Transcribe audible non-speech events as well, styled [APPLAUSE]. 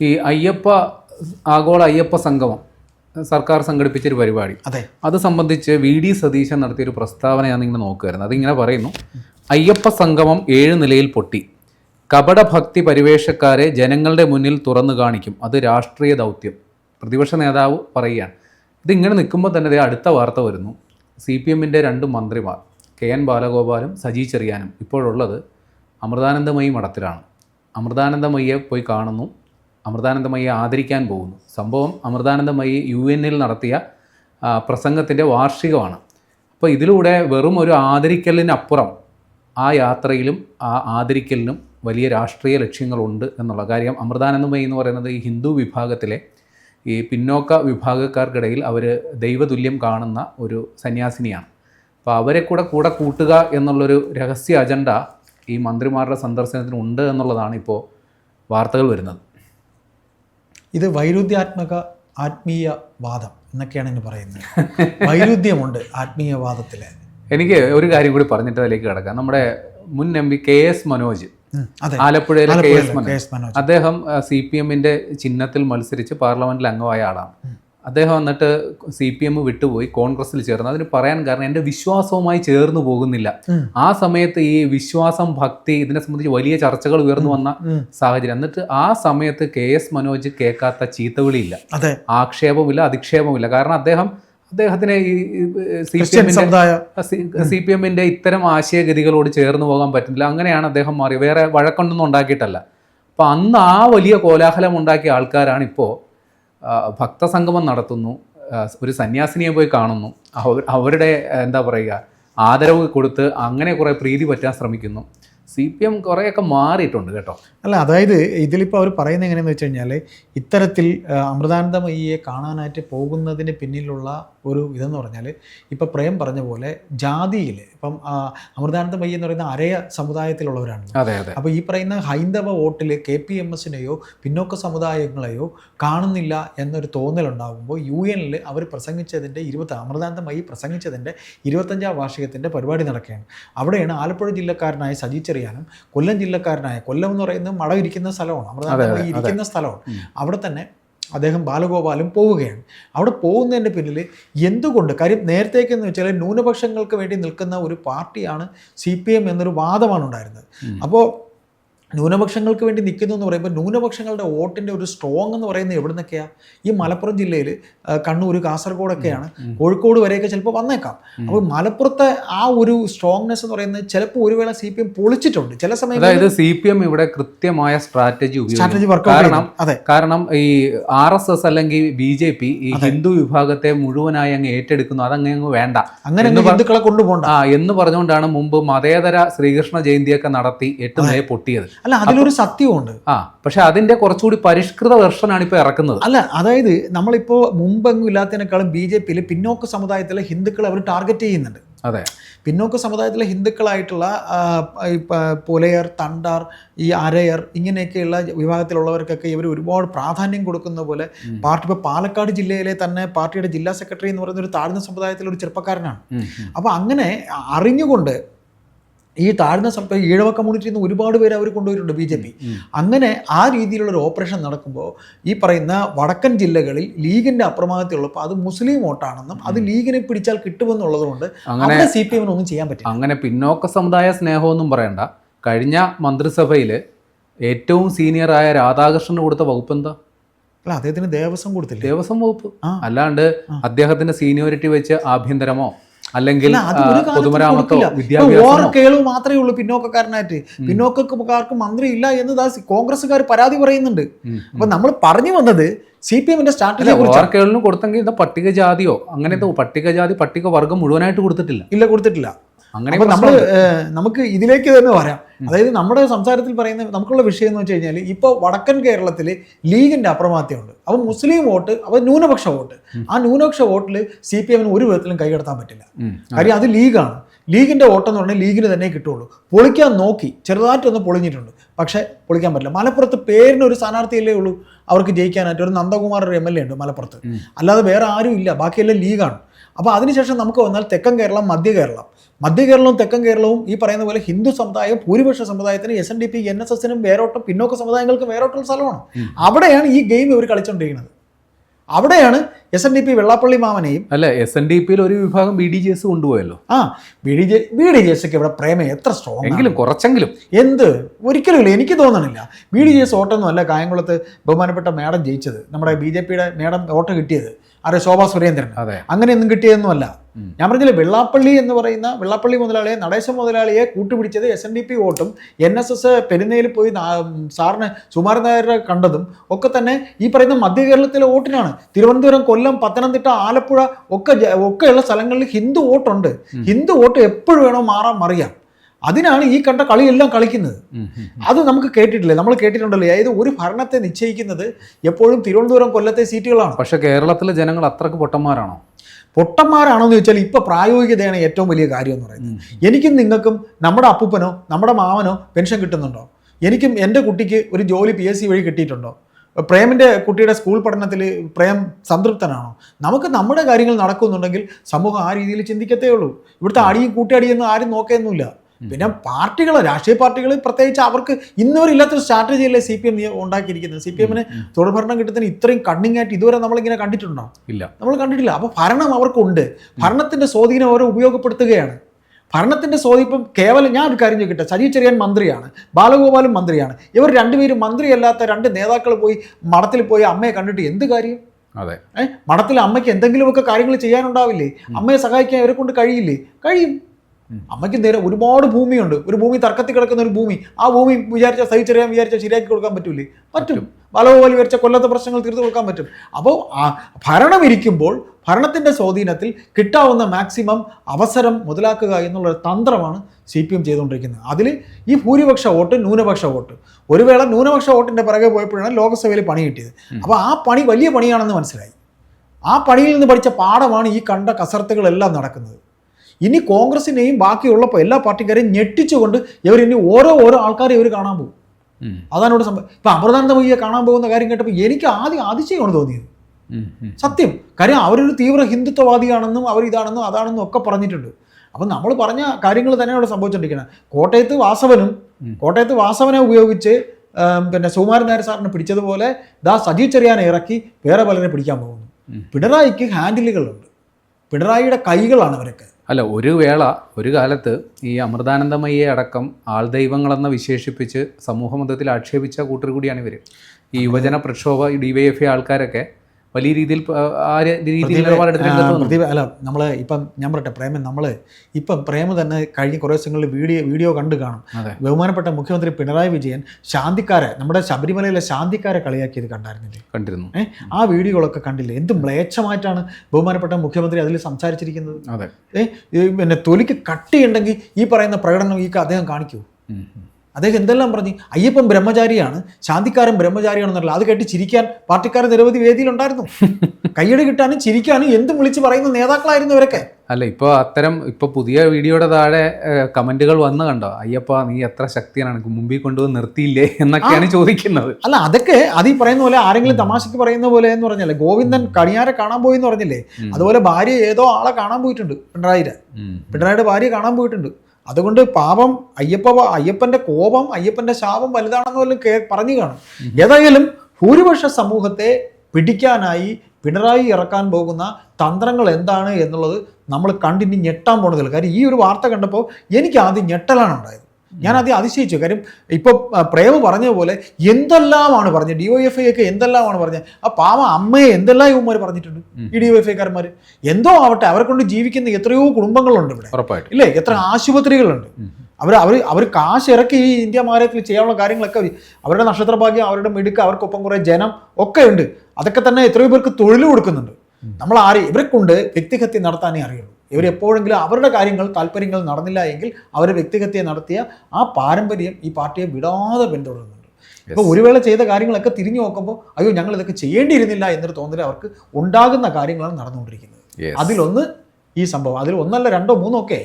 ഈ അയ്യപ്പ ആഗോള അയ്യപ്പ സംഗമം സർക്കാർ സംഘടിപ്പിച്ചൊരു പരിപാടി. അതെ. അത് സംബന്ധിച്ച് വി ഡി സതീശൻ നടത്തിയൊരു പ്രസ്താവന ഞാൻ ഇങ്ങനെ നോക്കുമായിരുന്നു അതിങ്ങനെ പറയുന്നു അയ്യപ്പ സംഗമം ഏഴ് നിലയിൽ പൊട്ടി. കപടഭക്തി പരിവേഷക്കാരെ ജനങ്ങളുടെ മുന്നിൽ തുറന്നു കാണിക്കും. അത് രാഷ്ട്രീയ ദൗത്യം. പ്രതിപക്ഷ നേതാവ് പറയുകയാണ്. ഇതിങ്ങനെ നിൽക്കുമ്പോൾ തന്നെ അടുത്ത വാർത്ത വരുന്നു. സി പി എമ്മിന്റെ രണ്ട് മന്ത്രിമാർ കെ എൻ ബാലഗോപാലും സജി ചെറിയാനും ഇപ്പോഴുള്ളത് അമൃതാനന്ദമയി മഠത്തിലാണ്. അമൃതാനന്ദമയ്യെ പോയി കാണുന്നു. അമൃതാനന്ദമയ്യെ ആദരിക്കാൻ പോകുന്നു. സംഭവം അമൃതാനന്ദമയി യു എന്നിൽ നടത്തിയ പ്രസംഗത്തിന്റെ വാർഷികമാണ്. അപ്പോൾ ഇതിലൂടെ വെറും ഒരു ആദരിക്കലിനപ്പുറം ആ യാത്രയിലും ആ ആദരിക്കലിനും വലിയ രാഷ്ട്രീയ ലക്ഷ്യങ്ങളുണ്ട് എന്നുള്ള കാര്യം അമൃതാനന്ദമയി എന്ന് പറയുന്നത് ഈ ഹിന്ദു വിഭാഗത്തിലെ ഈ പിന്നോക്ക വിഭാഗക്കാർക്കിടയിൽ അവർ ദൈവതുല്യം കാണുന്ന ഒരു സന്യാസിനിയാണ്. അപ്പോൾ അവരെ കൂടെ കൂടെ കൂട്ടുക എന്നുള്ളൊരു രഹസ്യ അജണ്ട ഈ മന്ത്രിമാരുടെ സന്ദർശനത്തിനുണ്ട് എന്നുള്ളതാണ് ഇപ്പോൾ വാർത്തകൾ വരുന്നത്. ഇത് വൈരുദ്ധ്യാത്മക ആത്മീയ വാദം എന്നൊക്കെയാണ് ഇന്ന് പറയുന്നത്. വൈരുദ്ധ്യമുണ്ട് ആത്മീയവാദത്തിൽ എനിക്ക് ഒരു കാര്യം കൂടി പറഞ്ഞിട്ട് അതിലേക്ക് കിടക്കാം. നമ്മുടെ മുൻ M P K S Manoj ആലപ്പുഴയിലെ കെ എസ് മനോജ്. അദ്ദേഹം സി പി എമ്മിന്റെ ചിഹ്നത്തിൽ മത്സരിച്ച് പാർലമെന്റിൽ അംഗമായ ആളാണ്. അദ്ദേഹം എന്നിട്ട് സി പി എം വിട്ടുപോയി കോൺഗ്രസ്സിൽ ചേർന്നു. അതിന് പറയാൻ കാരണം എന്റെ വിശ്വാസവുമായി ചേർന്ന് പോകുന്നില്ല. ആ സമയത്ത് ഈ വിശ്വാസം ഭക്തി ഇതിനെ സംബന്ധിച്ച് വലിയ ചർച്ചകൾ ഉയർന്നു വന്ന സാഹചര്യം. എന്നിട്ട് ആ സമയത്ത് കെ എസ് മനോജ് കേൾക്കാത്ത ചീത്തവിളിയില്ല. ആക്ഷേപമില്ല അധിക്ഷേപമില്ല കാരണം അദ്ദേഹം അദ്ദേഹത്തിന് ഈ സി പി എമ്മിന്റെ സി പി എമ്മിന്റെ ഇത്തരം ആശയഗതികളോട് ചേർന്ന് പോകാൻ പറ്റുന്നില്ല. അങ്ങനെയാണ് അദ്ദേഹം മാറി വേറെ വഴക്കൊണ്ടൊന്നും ഉണ്ടാക്കിയിട്ടല്ല. അപ്പൊ അന്ന് ആ വലിയ കോലാഹലം ഉണ്ടാക്കിയ ആൾക്കാരാണ് ഇപ്പോൾ ഭക്തസംഗമം നടത്തുന്നു. ഒരു സന്യാസിനിയെ പോയി കാണുന്നു. അവരുടെ എന്താ പറയുക ആദരവ് കൊടുത്ത് അങ്ങനെ കുറേ പ്രീതി പറ്റാൻ ശ്രമിക്കുന്നു. സി പി എം കുറേയൊക്കെ മാറിയിട്ടുണ്ട് കേട്ടോ. അല്ല അതായത് ഇതിലിപ്പോൾ അവർ പറയുന്നത് എങ്ങനെയെന്ന് വെച്ച് കഴിഞ്ഞാൽ ഇത്തരത്തിൽ അമൃതാനന്ദമയ്യെ കാണാനായിട്ട് പോകുന്നതിന് പിന്നിലുള്ള ഒരു ഇതെന്ന് പറഞ്ഞാൽ ഇപ്പോൾ പ്രേം പറഞ്ഞ പോലെ ജാതിയിൽ ഇപ്പം അമൃതാനന്ദമയ്യ അമൃതാനന്ദമയി എന്ന് പറയുന്ന അരയ സമുദായത്തിലുള്ളവരാണ് അതെ അതെ. അപ്പോൾ ഈ പറയുന്ന ഹൈന്ദവ വോട്ടിൽ കെ പി എം എസിനെയോ പിന്നോക്ക സമുദായങ്ങളെയോ കാണുന്നില്ല എന്നൊരു തോന്നലുണ്ടാകുമ്പോൾ യു എനിൽ അവർ പ്രസംഗിച്ചതിന്റെ ഇരുപത്തി അമൃതാനന്ദമയ്യ പ്രസംഗിച്ചതിന്റെ ഇരുപത്തഞ്ചാം വാർഷികത്തിന്റെ പരിപാടി നടക്കുകയാണ്. അവിടെയാണ് ആലപ്പുഴ ജില്ലക്കാരനായ സജി ചെറിയാനും കൊല്ലം ജില്ലക്കാരനായ കൊല്ലം എന്ന് പറയുന്നത് മടം ഇരിക്കുന്ന സ്ഥലമാണ്. അമൃതാനന്ദമയി അതെ. ഇരിക്കുന്ന സ്ഥലമാണ്. അവിടെ തന്നെ അദ്ദേഹം ബാലഗോപാലും പോവുകയാണ്. അവിടെ പോകുന്നതിന്റെ പിന്നിൽ എന്തുകൊണ്ട് കാര്യം നേരത്തേക്കെന്ന് വെച്ചാൽ ന്യൂനപക്ഷങ്ങൾക്ക് വേണ്ടി നിൽക്കുന്ന ഒരു പാർട്ടിയാണ് സി പി എം എന്നൊരു വാദമാണ് ഉണ്ടായിരുന്നത്. അപ്പോൾ ന്യൂനപക്ഷങ്ങൾക്ക് വേണ്ടി നിൽക്കുന്നു എന്ന് പറയുമ്പോൾ ന്യൂനപക്ഷങ്ങളുടെ വോട്ടിന്റെ ഒരു സ്ട്രോങ് എന്ന് പറയുന്നത് എവിടെ നിന്നൊക്കെയാണ് ഈ മലപ്പുറം ജില്ലയിൽ കണ്ണൂർ കാസർഗോഡൊക്കെയാണ്. കോഴിക്കോട് വരെയൊക്കെ ചിലപ്പോൾ വന്നേക്കാം. അപ്പോൾ മലപ്പുറത്തെ ആ ഒരു സ്ട്രോങ്നെസ് എന്ന് പറയുന്നത് ചിലപ്പോൾ ഒരു വേള സി പി എം പൊളിച്ചിട്ടുണ്ട്. ചില സമയത്ത് അതായത് സി പി എം ഇവിടെ കൃത്യമായ സ്ട്രാറ്റജി സ്ട്രാറ്റജി വർക്ക് കാരണം അതെ. കാരണം ഈ ആർ എസ് എസ് അല്ലെങ്കിൽ ബി ജെ പി ഈ ഹിന്ദു വിഭാഗത്തെ മുഴുവനായി അങ്ങ് ഏറ്റെടുക്കുന്നു. അതങ്ങനെ അങ്ങ് വേണ്ട. അങ്ങനെ ഹിന്ദുക്കളെ കൊണ്ടുപോകണ്ട. ആ എന്ന് പറഞ്ഞുകൊണ്ടാണ് മുമ്പ് മതേതര ശ്രീകൃഷ്ണ ജയന്തിയൊക്കെ നടത്തി എട്ട് നില പൊട്ടിയത്. അല്ല അതിലൊരു സത്യമുണ്ട് ആ പക്ഷെ അതിന്റെ കുറച്ചുകൂടി പരിഷ്കൃത വെർഷനാണ് ഇപ്പൊ ഇറക്കുന്നത്. അല്ല അതായത് നമ്മളിപ്പോൾ മുമ്പെങ്ങും ഇല്ലാത്തതിനേക്കാളും ബി ജെ പിയിൽ പിന്നോക്ക സമുദായത്തിലെ ഹിന്ദുക്കളെ അവർ ടാർഗറ്റ് ചെയ്യുന്നുണ്ട്. അതെ. പിന്നോക്ക സമുദായത്തിലെ ഹിന്ദുക്കളായിട്ടുള്ള പുലയർ തണ്ടാർ ഈ അരയർ ഇങ്ങനെയൊക്കെയുള്ള വിഭാഗത്തിലുള്ളവർക്കൊക്കെ ഇവർ ഒരുപാട് പ്രാധാന്യം കൊടുക്കുന്ന പോലെ പാർട്ടി ഇപ്പോൾ പാലക്കാട് ജില്ലയിലെ തന്നെ പാർട്ടിയുടെ ജില്ലാ സെക്രട്ടറി എന്ന് പറയുന്ന ഒരു താഴ്ന്ന സമുദായത്തിലെ ഒരു ചെറുപ്പക്കാരനാണ്. അപ്പോൾ അങ്ങനെ അറിഞ്ഞുകൊണ്ട് ഈ താഴ്ന്ന സം ഈഴവ കമ്മ്യൂണിറ്റിയിൽ നിന്ന് ഒരുപാട് പേര് അവർ കൊണ്ടുപോയിട്ടുണ്ട് ബി ജെ പി. അങ്ങനെ ആ രീതിയിലുള്ള ഒരു ഓപ്പറേഷൻ നടക്കുമ്പോൾ ഈ പറയുന്ന വടക്കൻ ജില്ലകളിൽ ലീഗിന്റെ അപ്രമാദത്തിലുള്ളപ്പോൾ അത് മുസ്ലിം വോട്ടാണെന്നും അത് ലീഗിനെ പിടിച്ചാൽ കിട്ടുമെന്നുള്ളതുകൊണ്ട് അങ്ങനെ സി പി എമ്മിന് ഒന്നും ചെയ്യാൻ പറ്റില്ല. അങ്ങനെ പിന്നോക്ക സമുദായ സ്നേഹമൊന്നും പറയണ്ട. കഴിഞ്ഞ മന്ത്രിസഭയിൽ ഏറ്റവും സീനിയറായ രാധാകൃഷ്ണന് കൊടുത്ത വകുപ്പ് എന്താ? അല്ല അദ്ദേഹത്തിന് ദേവസ്വം കൊടുത്തില്ല? ദേവസ്വം വകുപ്പ്. അല്ലാണ്ട്. അദ്ദേഹത്തിന്റെ സീനിയോറിറ്റി വെച്ച് ആഭ്യന്തരമോ? അല്ലെങ്കിൽ പൊതുമരാമത്തോ മാത്രമേ ഉള്ളൂ പിന്നോക്കക്കാരനായിട്ട്. പിന്നോക്കക്കാർക്ക് മന്ത്രി ഇല്ല എന്ന് കോൺഗ്രസ്സുകാർ പരാതി പറയുന്നുണ്ട്. അപ്പൊ നമ്മൾ പറഞ്ഞു വന്നത് സി പി എമ്മിന്റെ ഓർക്കേളിന് കൊടുത്തെങ്കിൽ പട്ടികജാതിയോ? അങ്ങനത്തെ പട്ടികജാതി പട്ടികവർഗം മുഴുവനായിട്ട് കൊടുത്തിട്ടില്ല. ഇല്ല കൊടുത്തിട്ടില്ല. അങ്ങനെ നമ്മൾ നമുക്ക് ഇതിലേക്ക് തന്നെ വരാം. അതായത് നമ്മുടെ സംസാരത്തിൽ പറയുന്ന നമുക്കുള്ള വിഷയം എന്ന് വെച്ച് കഴിഞ്ഞാൽ ഇപ്പോൾ വടക്കൻ കേരളത്തിൽ ലീഗിന്റെ അപ്രമാത്യമുണ്ട് അപ്പോൾ മുസ്ലിം വോട്ട് അപ്പോൾ ന്യൂനപക്ഷ വോട്ട്. ആ ന്യൂനപക്ഷ വോട്ടിൽ സി പി എമ്മിന് ഒരു വിധത്തിലും കൈകടത്താൻ പറ്റില്ല. കാര്യം അത് ലീഗാണ്. ലീഗിന്റെ വോട്ടെന്ന് പറഞ്ഞാൽ ലീഗിന് തന്നെ കിട്ടുള്ളൂ. പൊളിക്കാൻ നോക്കി ചെറുതായിട്ടൊന്ന് പൊളിഞ്ഞിട്ടുണ്ട്. പക്ഷേ പൊളിക്കാൻ പറ്റില്ല. മലപ്പുറത്ത് പേരിന് ഒരു സ്ഥാനാർത്ഥിയല്ലേ ഉള്ളൂ. അവർക്ക് ജയിക്കാനായിട്ട് ഒരു നന്ദകുമാർ ഒരു എം എൽ എ ഉണ്ട് മലപ്പുറത്ത്. അല്ലാതെ വേറെ ആരും ഇല്ല. ബാക്കിയെല്ലാം ലീഗാണ്. അപ്പോൾ അതിനുശേഷം നമുക്ക് വന്നാൽ തെക്കൻ കേരളം മധ്യ കേരളം. മധ്യ കേരളവും തെക്കൻ കേരളവും ഈ പറയുന്ന പോലെ ഹിന്ദു സമുദായവും ഭൂരിപക്ഷ സമുദായത്തിന് S N D P N S എസിനും വേറോട്ടം പിന്നോക്ക സമുദായങ്ങൾക്കും വേറോട്ടുള്ള സ്ഥലമാണ്. അവിടെയാണ് ഈ ഗെയിം ഇവർ കളിച്ചുകൊണ്ടിരിക്കുന്നത് അവിടെയാണ് S N D P Vellappally മാമനെയും അല്ല എസ് എൻ ഡി പിയിൽ ഒരു വിഭാഗം ബി ഡി ജെ എസ് കൊണ്ടുപോയല്ലോ. ആ B D J B D J S ഒക്കെ ഇവിടെ പ്രേമം എത്ര സ്ട്രോങ് എങ്കിലും കുറച്ചെങ്കിലും. എന്ത്? ഒരിക്കലും ഇല്ല എനിക്ക് തോന്നണില്ല. ബി ഡി ജെ എസ് ഓട്ടൊന്നും അല്ല കായംകുളത്ത് ബഹുമാനപ്പെട്ട മേഡം ജയിച്ചത്. നമ്മുടെ ബി ജെ പിയുടെ മേഡം ഓട്ടം കിട്ടിയത്. ആരെ ശോഭാ സുരേന്ദ്രൻ. അതെ. അങ്ങനെയൊന്നും കിട്ടിയതൊന്നുമല്ല. അല്ല ഞാൻ പറഞ്ഞില്ല വെള്ളാപ്പള്ളി എന്ന് പറയുന്ന വെള്ളാപ്പള്ളി മുതലാളിയെ നടേശ മുതലാളിയെ കൂട്ടുപിടിച്ചത് എസ് എൻ ഡി പി വോട്ടും എൻ എസ് എസ് പെരുന്നയിൽ പോയി സാറിന് സുമാരൻ നായരെ കണ്ടതും ഒക്കെ തന്നെ ഈ പറയുന്ന മധ്യ കേരളത്തിലെ വോട്ടിനാണ്. തിരുവനന്തപുരം കൊല്ലം പത്തനംതിട്ട ആലപ്പുഴ ഒക്കെ ഒക്കെയുള്ള സ്ഥലങ്ങളിൽ ഹിന്ദു വോട്ടുണ്ട്. ഹിന്ദു വോട്ട് എപ്പോഴും വേണോ മാറാൻ മറിയാം. അതിനാണ് ഈ കണ്ട കളിയെല്ലാം കളിക്കുന്നത്. അത് നമുക്ക് കേട്ടിട്ടില്ലേ? നമ്മൾ കേട്ടിട്ടുണ്ടല്ലോ. അതായത് ഒരു ഭരണത്തെ നിശ്ചയിക്കുന്നത് എപ്പോഴും തിരുവനന്തപുരം കൊല്ലത്തെ സീറ്റുകളാണ്. പക്ഷെ കേരളത്തിലെ ജനങ്ങൾ അത്രയ്ക്ക് പൊട്ടന്മാരാണോ? പൊട്ടന്മാരാണോ എന്ന് ചോദിച്ചാൽ ഇപ്പൊ പ്രായോഗികതയാണ് ഏറ്റവും വലിയ കാര്യം എന്ന് പറയുന്നത്. എനിക്കും നിങ്ങൾക്കും നമ്മുടെ അപ്പൂപ്പനോ നമ്മുടെ മാമനോ പെൻഷൻ കിട്ടുന്നുണ്ടോ? എനിക്കും എന്റെ കുട്ടിക്ക് ഒരു ജോലി പി എസ് സി വഴി കിട്ടിയിട്ടുണ്ടോ? പ്രേമിന്റെ കുട്ടിയുടെ സ്കൂൾ പഠനത്തിൽ പ്രേം സംതൃപ്തനാണോ? നമുക്ക് നമ്മുടെ കാര്യങ്ങൾ നടക്കുന്നുണ്ടെങ്കിൽ സമൂഹം ആ രീതിയിൽ ചിന്തിക്കത്തേ ഉള്ളൂ. ഇവിടുത്തെ അടിയും കൂട്ടിയടിയൊന്നും ആരും നോക്കുകയൊന്നുമില്ല പിന്നെ പാർട്ടികൾ രാഷ്ട്രീയ പാർട്ടികൾ പ്രത്യേകിച്ച് അവർക്ക് ഇന്നുവരെ ഇല്ലാത്തൊരു സ്ട്രാറ്റജി അല്ലേ സി പി എം ഉണ്ടാക്കിയിരിക്കുന്നത്? സി പി എമ്മിന് തുടർഭരണം കിട്ടുന്നതിന് ഇത്രയും കണ്ണിങ് ആയിട്ട് ഇതുവരെ നമ്മളിങ്ങനെ കണ്ടിട്ടുണ്ടോ? ഇല്ല. നമ്മൾ കണ്ടിട്ടില്ല. അപ്പോൾ ഭരണം അവർക്കുണ്ട്. ഭരണത്തിന്റെ സ്വാധീനം അവരെ ഉപയോഗപ്പെടുത്തുകയാണ്. ഭരണത്തിന്റെ സ്വാധീനം കേവലം ഞാൻ ഒരു കാര്യം ചോദിക്കട്ടെ. സജി ചെറിയാൻ മന്ത്രിയാണ്. ബാലഗോപാലും മന്ത്രിയാണ്. ഇവർ രണ്ടുപേരും മന്ത്രിയല്ലാത്ത രണ്ട് നേതാക്കൾ പോയി മഠത്തിൽ പോയി അമ്മയെ കണ്ടിട്ട് എന്ത് കാര്യം? അതെ. ഏഹ് മഠത്തിൽ അമ്മയ്ക്ക് എന്തെങ്കിലുമൊക്കെ കാര്യങ്ങൾ ചെയ്യാനുണ്ടാവില്ലേ? അമ്മയെ സഹായിക്കാൻ ഇവരെ കൊണ്ട് കഴിയില്ലേ? കഴിയും. അമ്മയ്ക്ക് നേരെ ഒരുപാട് ഭൂമിയുണ്ട്. ഒരു ഭൂമി തർക്കത്തിൽ കിടക്കുന്ന ഒരു ഭൂമി. ആ ഭൂമി വിചാരിച്ച സഹിച്ചറിയാൻ വിചാരിച്ച ശരിയാക്കി കൊടുക്കാൻ പറ്റൂലേ? പറ്റും. ബാലഗോപാൽ വിചാരിച്ച കൊല്ലത്തെ പ്രശ്നങ്ങൾ തീർത്തു കൊടുക്കാൻ പറ്റും. അപ്പോൾ ഭരണം ഇരിക്കുമ്പോൾ ഭരണത്തിന്റെ സ്വാധീനത്തിൽ കിട്ടാവുന്ന മാക്സിമം അവസരം മുതലാക്കുക എന്നുള്ള തന്ത്രമാണ് സി പി എം ചെയ്തുകൊണ്ടിരിക്കുന്നത്. അതിൽ ഈ ഭൂരിപക്ഷ വോട്ട് ന്യൂനപക്ഷ വോട്ട്. ഒരു വേള ന്യൂനപക്ഷ വോട്ടിന്റെ പിറകെ പോയപ്പോഴാണ് ലോക്സഭയിൽ പണി കിട്ടിയത്. അപ്പോൾ ആ പണി വലിയ പണിയാണെന്ന് മനസ്സിലായി. ആ പണിയിൽ നിന്ന് പഠിച്ച പാഠമാണ് ഈ കണ്ട കസർത്തുകളെല്ലാം നടക്കുന്നത്. ഇനി കോൺഗ്രസിനെയും ബാക്കിയുള്ള എല്ലാ പാർട്ടിക്കാരെയും ഞെട്ടിച്ചുകൊണ്ട് ഇവർ ഇനി ഓരോ ഓരോ ആൾക്കാരെ ഇവർ കാണാൻ പോകും. അതാണ് ഇവിടെ സംഭവം ഇപ്പം അമൃതാനന്ദമയ്യെ കാണാൻ പോകുന്ന കാര്യം കേട്ടപ്പോൾ എനിക്ക് ആദ്യം അതിശയമാണ് തോന്നിയത്. സത്യം. കാര്യം അവരൊരു തീവ്ര ഹിന്ദുത്വവാദിയാണെന്നും അവർ ഇതാണെന്നും അതാണെന്നും ഒക്കെ പറഞ്ഞിട്ടുണ്ട്. അപ്പം നമ്മൾ പറഞ്ഞ കാര്യങ്ങൾ തന്നെയാണ് ഇവിടെ സംഭവിച്ചുകൊണ്ടിരിക്കുന്നത് കോട്ടയത്ത് വാസവനും. കോട്ടയത്ത് വാസവനെ ഉപയോഗിച്ച് പിന്നെ സുകുമാരൻ നായർ സാറിനെ പിടിച്ചതുപോലെ ദാ സജി ചെറിയാനെ ഇറക്കി വേറെ പലരെ പിടിക്കാൻ പോകുന്നു. പിണറായിക്ക് ഹാൻഡിലുകളുണ്ട്. പിണറായിയുടെ കൈകളാണ് അവരൊക്കെ. അല്ല ഒരു വേള ഒരു കാലത്ത് ഈ അമൃതാനന്ദമയ്യെ അടക്കം ആൾദൈവങ്ങളെന്ന് വിശേഷിപ്പിച്ച് സമൂഹമതത്തിൽ ആക്ഷേപിച്ച കൂട്ടർ കൂടിയാണ് ഇവർ ഈ യുവജന പ്രക്ഷോഭ ഡി വൈ എഫ് ആൾക്കാരൊക്കെ വലിയ രീതിയിൽ ആ രീതിയിൽ. അല്ല നമ്മൾ ഇപ്പം ഞാൻ പറയട്ടെ പ്രേമൻ നമ്മൾ ഇപ്പം പ്രേമ തന്നെ കഴിഞ്ഞ കുറേ ദിവസങ്ങളിൽ വീഡിയോ വീഡിയോ കണ്ടു കാണും. ബഹുമാനപ്പെട്ട മുഖ്യമന്ത്രി പിണറായി വിജയൻ ശാന്തിക്കാരെ നമ്മുടെ ശബരിമലയിലെ ശാന്തിക്കാരെ കളിയാക്കിയത് കണ്ടായിരുന്നില്ലേ? കണ്ടിരുന്നു. ആ വീഡിയോകളൊക്കെ കണ്ടില്ലേ? എന്ത് മ്ലേച്ഛമായിട്ടാണ് ബഹുമാനപ്പെട്ട മുഖ്യമന്ത്രി അതിൽ സംസാരിച്ചിരിക്കുന്നത്? അതെ. ഏഹ് പിന്നെ തൊലിക്ക് കട്ടിയുണ്ടെങ്കിൽ ഈ പറയുന്ന പ്രകടനം ഈ അദ്ദേഹം കാണിക്കൂ. അദ്ദേഹം എന്തെല്ലാം പറഞ്ഞു? അയ്യപ്പൻ ബ്രഹ്മചാരിയാണ് ശാന്തിക്കാരൻ ബ്രഹ്മചാരിയാണെന്നല്ല അത് കേട്ട് ചിരിക്കാൻ പാർട്ടിക്കാർ നിരവധി വേദിയിലുണ്ടായിരുന്നു. [LAUGHS] കയ്യടി കിട്ടാനും ചിരിക്കാനും എന്തും വിളിച്ച് പറയുന്ന നേതാക്കളായിരുന്നു ഇവരൊക്കെ. അല്ല ഇപ്പോൾ അത്തരം ഇപ്പോൾ പുതിയ വീഡിയോയുടെ താഴെ കമന്റുകൾ വന്നു കണ്ടോ? അയ്യപ്പ നീ എത്ര ശക്തിയാണ് മുമ്പിൽ കൊണ്ടുവന്ന് നിർത്തിയില്ലേ എന്നൊക്കെയാണ് ചോദിക്കുന്നത്. അല്ല അതൊക്കെ അത് ഈ പറയുന്ന പോലെ ആരെങ്കിലും തമാശക്ക് പറയുന്ന പോലെ എന്ന് പറഞ്ഞല്ലേ? ഗോവിന്ദൻ കണിയാരെ കാണാൻ പോയി എന്ന് പറഞ്ഞില്ലേ? അതുപോലെ ഭാര്യ ഏതോ ആളെ കാണാൻ പോയിട്ടുണ്ട് പിണറായിരെ. പിണറായിയുടെ ഭാര്യ കാണാൻ പോയിട്ടുണ്ട്. അതുകൊണ്ട് പാപം അയ്യപ്പ അയ്യപ്പന്റെ കോപം അയ്യപ്പന്റെ ശാപം വലുതാണെന്ന് പോലും കേ പറഞ്ഞു കാണും. ഏതായാലും ഭൂരിപക്ഷ സമൂഹത്തെ പിടിക്കാനായി പിണറായി ഇറക്കാൻ പോകുന്ന തന്ത്രങ്ങൾ എന്താണ് എന്നുള്ളത് നമ്മൾ കണ്ടിനി ഞെട്ടാൻ പോണതില്ല. കാര്യം ഈ ഒരു വാർത്ത കണ്ടപ്പോൾ എനിക്ക് ആദ്യം ഞെട്ടലാണ് ഉണ്ടായത്. ഞാൻ ആദ്യം അതിശയിച്ചു. കാര്യം ഇപ്പൊ പ്രേമ പറഞ്ഞ പോലെ എന്തെല്ലാമാണ് പറഞ്ഞത്? ഡിവൈഎഫ്ഐ ഒക്കെ എന്തെല്ലാമാണ് പറഞ്ഞത്? ആ പാവ അമ്മയെ എന്തെല്ലാം ഇവന്മാർ പറഞ്ഞിട്ടുണ്ട്? ഈ ഡി ഒ എഫ് ഐക്കാരന്മാർ എന്തോ ആവട്ടെ അവരെ കൊണ്ട് ജീവിക്കുന്ന എത്രയോ കുടുംബങ്ങളുണ്ട് ഇവിടെ. ഇല്ലേ? എത്ര ആശുപത്രികളുണ്ട്. അവർ അവർ അവർ കാശ് ഇറക്കി ഈ ഇന്ത്യ മാരത്തിൽ ചെയ്യാനുള്ള കാര്യങ്ങളൊക്കെ അവർ അവരുടെ നക്ഷത്രഭാഗ്യം അവരുടെ മിടുക്ക് അവർക്കൊപ്പം കുറേ ജനം ഒക്കെ ഉണ്ട്. അതൊക്കെ തന്നെ എത്രയോ പേർക്ക് തൊഴിൽ കൊടുക്കുന്നുണ്ട്. നമ്മൾ ആരെ ഇവരെ കൊണ്ട് വ്യക്തിഹത്യ നടത്താനേ അറിയുള്ളൂ. ഇവർ എപ്പോഴെങ്കിലും അവരുടെ കാര്യങ്ങൾ താല്പര്യങ്ങൾ നടന്നില്ല എങ്കിൽ അവർ വ്യക്തിഹത്യ നടത്തിയ ആ പാരമ്പര്യം ഈ പാർട്ടിയെ വിടാതെ പിന്തുടരുന്നുണ്ട്. ഇപ്പോൾ ഒരു വേള ചെയ്ത കാര്യങ്ങളൊക്കെ തിരിഞ്ഞു നോക്കുമ്പോൾ അയ്യോ ഞങ്ങൾ ഇതൊക്കെ ചെയ്യേണ്ടിയിരുന്നില്ല എന്നൊരു തോന്നൽ അവർക്ക് ഉണ്ടാകുന്ന കാര്യങ്ങളാണ് നടന്നുകൊണ്ടിരിക്കുന്നത്. അതിലൊന്ന് ഈ സംഭവം അതിൽ ഒന്നല്ല രണ്ടോ മൂന്നോ ഒക്കെ